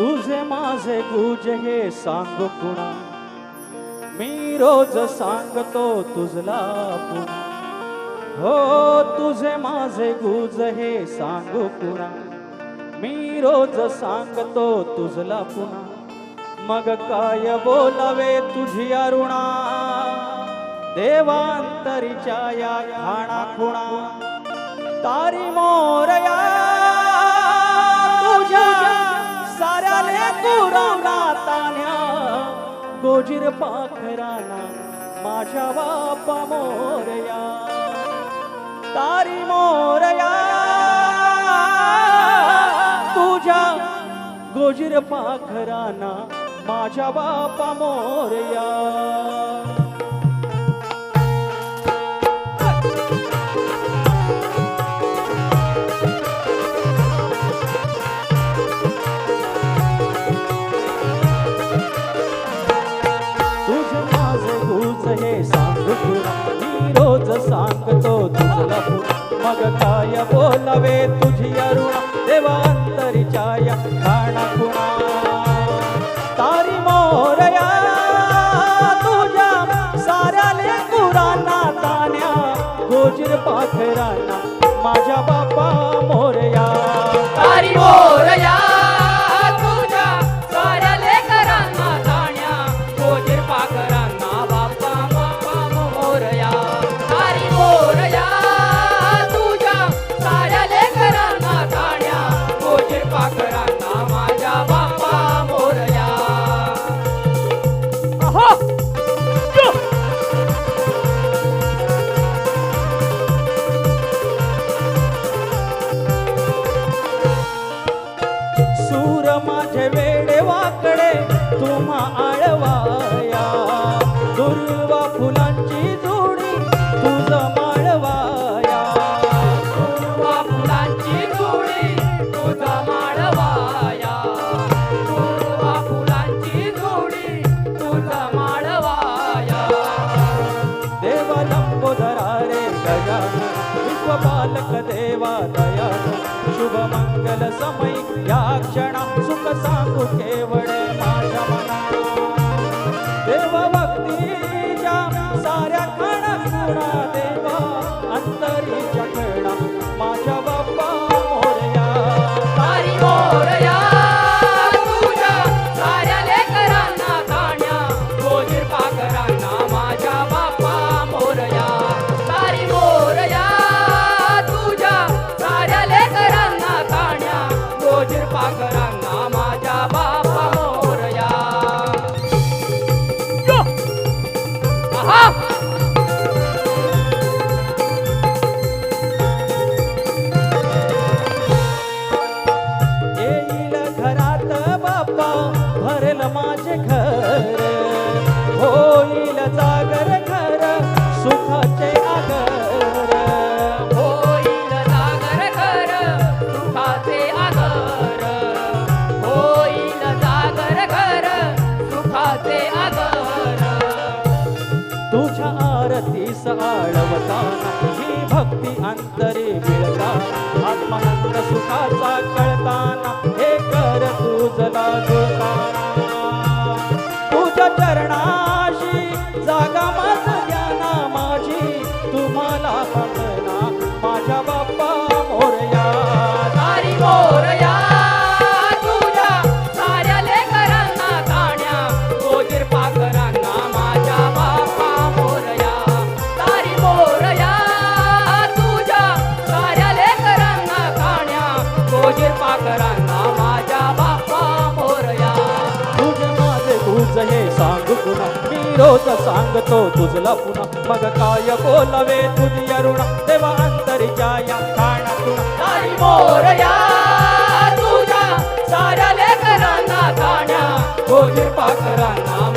तुझे माझे गुज हे सांग कुणा मी रोज सांगतो तुझला पुन्हा. हो तुझे माझे गुज हे सांगू कुणा मी रोज सांगतो तुझला पुन्हा. मग काय बोलावे तुझी अरुणा? देवांतरीच्या या खाणा खुणा. तारी मोरया गोजीर पाखराना माझ्या बापा मोरया. तारी मोरया तुझ्या गोजीर पाखराना माझ्या बापा मोरया. सांगू मी रोज सांगतो तुझला पुन्हा मग काय बोलावे तुझी अरुणा? देवांतरीच्या या खाणा खुणा तारी मोरया तुझ्या साऱ्या लेकुरांना तान्या. गोजीर पाखरांना माझ्या बापा शुभ मंगल समय या क्षण जागर घर सुखाचे आगर. होईल जागर घर सुखाचे आगर. होईल जागर घर सुखाचे आगर. तुझ्या ही भक्ती अंतरी मिळताना आत्मानंद सुखाचा कळताना हे कर तुझला जुळताना तुझ्या चरणाशी सांगू पुन्हा मी रोज सांगतो तुझला पुन्हा. मग काय बोलावे तुझी अरुणा? तेव्हा अंतरीच्या या खाण्यातून तारी मोरया तुझ्या साऱ्या लेकरांना गाण्या गोजीर पाखरांना